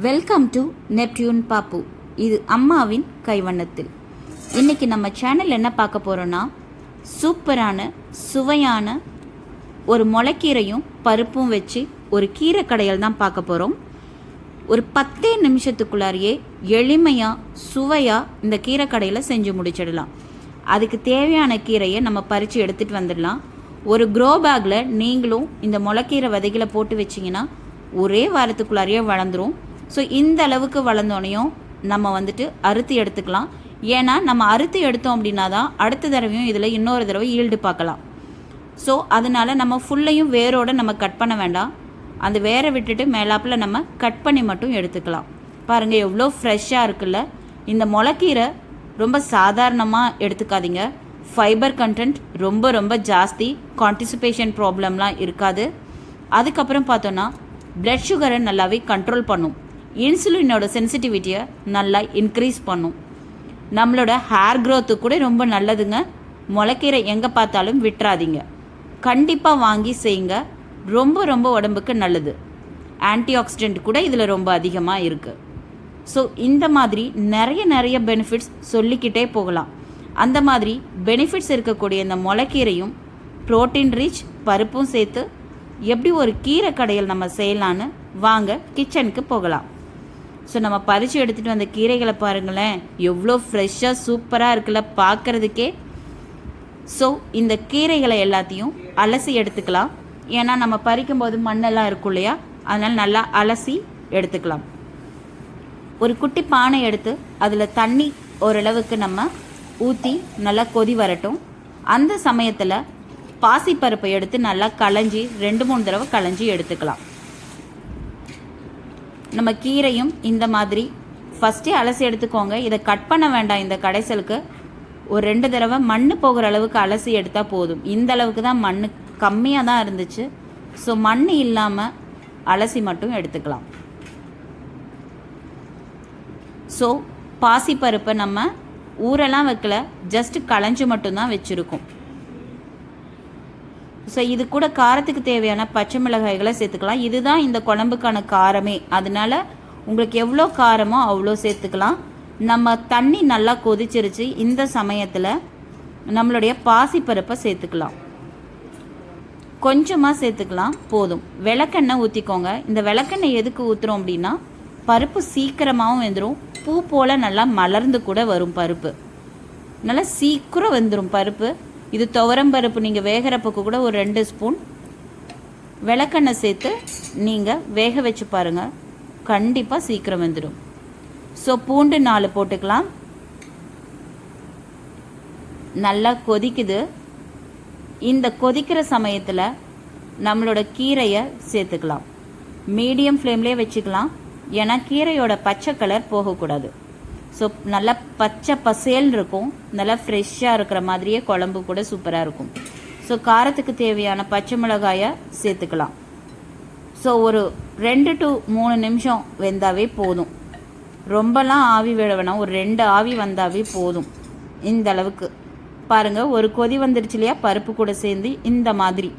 Welcome to Neptune பாப்பு இது அம்மாவின் கைவண்ணத்தில். இன்னைக்கு நம்ம சேனல் என்ன பார்க்க போகிறோன்னா சூப்பரான சுவையான ஒரு முளைக்கீரையும் பருப்பும் வச்சு ஒரு கீரை கடையில் தான் பார்க்க போகிறோம் ஒரு பத்தே நிமிஷத்துக்குள்ளாரியே எளிமையாக சுவையாக இந்த கீரை கடையில் செஞ்சு முடிச்சிடலாம். அதுக்கு தேவையான கீரையை நம்ம பறித்து எடுத்துகிட்டு வந்துடலாம். ஒரு க்ரோ பேக்கில் நீங்களும் இந்த முளைக்கீரை விதைகளை போட்டு வச்சிங்கன்னா ஒரே வாரத்துக்குள்ளாரியே வளர்ந்துரும். ஸோ இந்த அளவுக்கு வளர்ந்தோனையும் நம்ம வந்துட்டு அறுத்து எடுத்துக்கலாம். ஏன்னா நம்ம அறுத்து எடுத்தோம் அப்படின்னா தான் அடுத்த தடவையும் இதில் இன்னொரு தடவை ஈல்டு பார்க்கலாம். ஸோ அதனால நம்ம ஃபுல்லையும் வேரோடு நம்ம கட் பண்ண வேண்டாம். அந்த வேரை விட்டுட்டு மேலாப்பில் நம்ம கட் பண்ணி மட்டும் எடுத்துக்கலாம். பாருங்கள் எவ்வளோ ஃப்ரெஷ்ஷாக இருக்குல்ல. இந்த முளைக்கீரை ரொம்ப சாதாரணமாக எடுத்துக்காதீங்க. ஃபைபர் கண்டென்ட் ரொம்ப ரொம்ப ஜாஸ்தி. கான்டிசிபேஷன் ப்ராப்ளம்லாம் இருக்காது. அதுக்கப்புறம் பார்த்தோன்னா பிளட் சுகரை நல்லாவே கண்ட்ரோல் பண்ணும். இன்சுலினோட சென்சிட்டிவிட்டியை நல்லா இன்க்ரீஸ் பண்ணும். நம்மளோட ஹேர் க்ரோத்து கூட ரொம்ப நல்லதுங்க. முளைக்கீரை எங்கே பார்த்தாலும் விட்டுறாதீங்க. கண்டிப்பாக வாங்கி செய்யுங்க. ரொம்ப ரொம்ப உடம்புக்கு நல்லது. ஆன்டி ஆக்சிடென்ட் கூட இதில் ரொம்ப அதிகமாக இருக்குது ஸோ இந்த மாதிரி நிறைய நிறைய பெனிஃபிட்ஸ் சொல்லிக்கிட்டே போகலாம். அந்த மாதிரி பெனிஃபிட்ஸ் இருக்கக்கூடிய இந்த முளைக்கீரையும் புரோட்டீன் ரிச் பருப்பும் சேர்த்து எப்படி ஒரு கீரை கடையில் நம்ம செய்யலான்னு வாங்க கிச்சனுக்கு போகலாம். ஸோ நம்ம பறித்து எடுத்துகிட்டு வந்த கீரைகளை பாருங்களேன். எவ்வளோ ஃப்ரெஷ்ஷாக சூப்பராக இருக்குல்ல பார்க்குறதுக்கே. ஸோ இந்த கீரைகளை எல்லாத்தையும் அலசி எடுத்துக்கலாம். ஏன்னா நம்ம பறிக்கும்போது மண்ணெல்லாம் இருக்கும் இல்லையா? அதனால் நல்லா அலசி எடுத்துக்கலாம். ஒரு குட்டி பானை எடுத்து அதில் தண்ணி ஓரளவுக்கு நம்ம ஊற்றி நல்லா கொதி வரட்டும். அந்த சமயத்தில் பாசிப்பருப்பை எடுத்து நல்லா களைஞ்சி ரெண்டு மூணு தடவை களைஞ்சி எடுத்துக்கலாம். நம்ம கீரையும் இந்த மாதிரி ஃபஸ்ட்டே அலசி எடுத்துக்கோங்க. இதை கட் பண்ண வேண்டாம் இந்த கடைசலுக்கு. ஒரு ரெண்டு தடவை மண் போகிற அளவுக்கு அலசி எடுத்தால் போதும். இந்த அளவுக்கு தான் மண் கம்மியாக தான் இருந்துச்சு. ஸோ மண் இல்லாமல் அலசி மட்டும் எடுத்துக்கலாம். ஸோ பாசிப்பருப்பை நம்ம ஊரெல்லாம் வைக்கல. ஜஸ்ட் களைஞ்சு மட்டும்தான் வச்சுருக்கோம். ஸோ இது கூட காரத்துக்கு தேவையான பச்சை மிளகாய்களை சேர்த்துக்கலாம். இதுதான் இந்த குழம்புக்கான காரமே. அதனால உங்களுக்கு எவ்வளோ காரமோ அவ்வளோ சேர்த்துக்கலாம். நம்ம தண்ணி நல்லா கொதிச்சிருச்சு. இந்த சமயத்தில் நம்மளுடைய பாசிப்பருப்பை சேர்த்துக்கலாம். கொஞ்சமாக சேர்த்துக்கலாம். போதும். விளக்கெண்ணெய் ஊற்றிக்கோங்க இந்த விளக்கெண்ணெய் எதுக்கு ஊற்றுறோம் அப்படின்னா பருப்பு சீக்கிரமாகவும் வெந்துடும் பூ போல் நல்லா மலர்ந்து கூட வரும் பருப்பு. நல்லா சீக்கிரம் வெந்துடும் பருப்பு. இது துவரம் பருப்பு நீங்கள் வேகிறப்பக்கு கூட ஒரு ரெண்டு ஸ்பூன். விளக்கெண்ணெய் சேர்த்து நீங்கள் வேக வச்சு பாருங்கள் கண்டிப்பாக சீக்கிரம் வந்துடும் ஸோ பூண்டு நாலு போட்டுக்கலாம். நல்லா கொதிக்குது. இந்த கொதிக்கிற சமயத்தில் நம்மளோட கீரையை சேர்த்துக்கலாம். மீடியம் ஃப்ளேம்லேயே வச்சுக்கலாம். ஏன்னா கீரையோட பச்சை கலர் போகக்கூடாது. ஸோ நல்லா பச்சை பசேல் இருக்கும். நல்லா ஃப்ரெஷ்ஷாக இருக்கிற மாதிரியே குழம்பு கூட சூப்பராக இருக்கும். ஸோ காரத்துக்கு தேவையான பச்சை மிளகாயை சேர்த்துக்கலாம். ஸோ ஒரு ரெண்டு டு மூணு நிமிஷம் வெந்தாவே போதும். ரொம்பலாம் ஆவி விட வேணாம். ஒரு ரெண்டு ஆவி வந்தாவே போதும். இந்த அளவுக்கு. பாருங்கள் ஒரு கொதி வந்துருச்சு இல்லையா? பருப்பு கூட சேர்ந்து இந்த மாதிரி.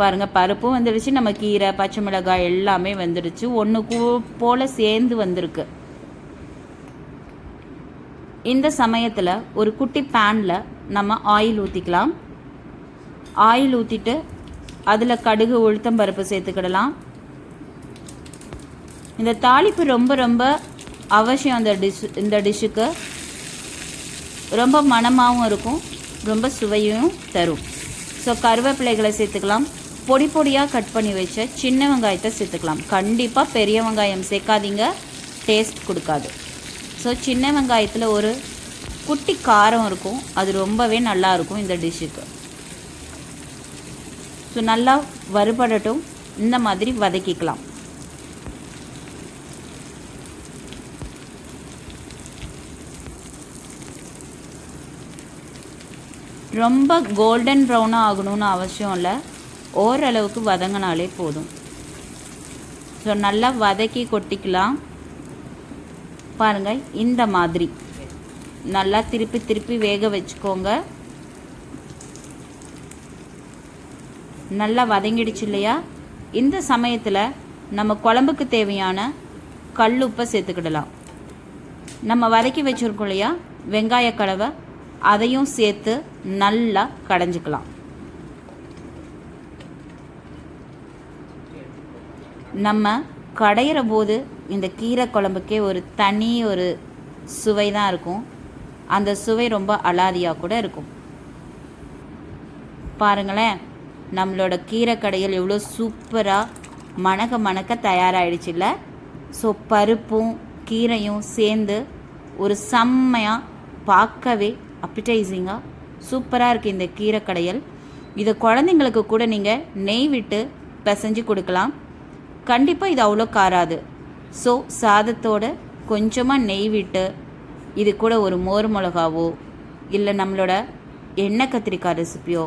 பாருங்கள் பருப்பும் வந்துடுச்சு நம்ம கீரை பச்சை மிளகாய் எல்லாமே வந்துடுச்சு ஒன்று போல் சேர்ந்து வந்திருக்கு. இந்த சமயத்தில் ஒரு குட்டி பேனில் நம்ம ஆயில் ஊற்றிக்கலாம் ஆயில் ஊற்றிட்டு அதில் கடுகு உளுத்தம் பருப்பு சேர்த்துக்கிடலாம். இந்த தாளிப்பு ரொம்ப ரொம்ப அவசியம் அந்த டிஷ் இந்த டிஷ்ஷுக்கு ரொம்ப மணமாகவும் இருக்கும் ரொம்ப சுவையும் தரும். ஸோ கருவேப்பிலைகளை சேர்த்துக்கலாம். பொடி பொடியாக கட் பண்ணி வச்ச சின்ன வெங்காயத்தை சேர்த்துக்கலாம். கண்டிப்பாக பெரிய வெங்காயம் சேர்க்காதீங்க. டேஸ்ட் கொடுக்காது. ஸோ சின்ன வெங்காயத்தில் ஒரு குட்டி காரம் இருக்கும். அது ரொம்பவே நல்லா இருக்கும் இந்த டிஷ்ஷுக்கு ஸோ நல்லா வறுபடட்டும். இந்த மாதிரி வதக்கிக்கலாம். ரொம்ப கோல்டன் ப்ரௌனாக ஆகணும்னு அவசியம் இல்லை. ஓரளவுக்கு வதங்கினாலே போதும். ஸோ நல்லா வதக்கி கொட்டிக்கலாம். பாருங்கள் இந்த மாதிரி. நல்லா திருப்பி திருப்பி வேக வச்சுக்கோங்க. நல்லா வதங்கிடுச்சு இல்லையா? இந்த சமயத்தில் நம்ம குழம்புக்கு தேவையான கல் உப்பை சேர்த்துக்கிடலாம். நம்ம வதக்கி வச்சுருக்கோம் இல்லையா? வெங்காய கலவை அதையும் சேர்த்து நல்லா கடைஞ்சிக்கலாம். நம்ம கடையிற போது இந்த கீரை குழம்புக்கே ஒரு தனி ஒரு சுவை தான் இருக்கும். அந்த சுவை ரொம்ப அலாதியாக கூட இருக்கும். பாருங்களேன் நம்மளோட கீரை கடையில் எவ்வளோ சூப்பராக மணக்க மணக்க தயாராகிடுச்சுல்ல ஸோ பருப்பும் கீரையும் சேர்ந்து ஒரு செம்மையாக பார்க்கவே அப்பிடைசிங்காக சூப்பராக இருக்குது இந்த கீரை கடையல். இதை குழந்தைங்களுக்கு கூட நீங்கள் நெய் விட்டு பிசைஞ்சு கொடுக்கலாம். கண்டிப்பாக இது அவ்வளோ காராது. ஸோ சாதத்தோட கொஞ்சமாக நெய் விட்டு இது கூட ஒரு மோர் மிளகாவோ இல்லை நம்மளோட எண்ணெய் கத்திரிக்காய் ரெசிப்பியோ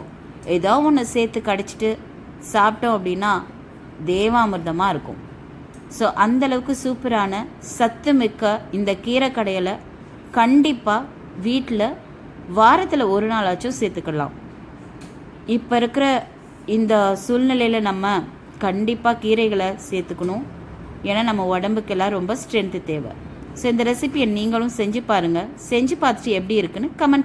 ஏதோ ஒன்று சேர்த்து கடிச்சிட்டு சாப்பிட்டோம் அப்படின்னா தேவாமிர்தமாக இருக்கும். ஸோ அந்தளவுக்கு சூப்பரான சத்து மிக்க இந்த கீரை கடையில் கண்டிப்பாக வீட்டில் வாரத்தில் ஒரு நாளாச்சும் சேர்த்துக்கலாம். இப்போ இருக்கிற இந்த சூழ்நிலையில் நம்ம கண்டிப்பாக கீரைகளை சேர்த்துக்கணும். ஏன்னா நம்ம உடம்புக்கெல்லாம் ரொம்ப ஸ்ட்ரென்த்து தேவை. ஸோ இந்த ரெசிபியை நீங்களும் செஞ்சு பாருங்கள் செஞ்சு பார்த்துட்டு எப்படி இருக்குன்னு கமெண்ட்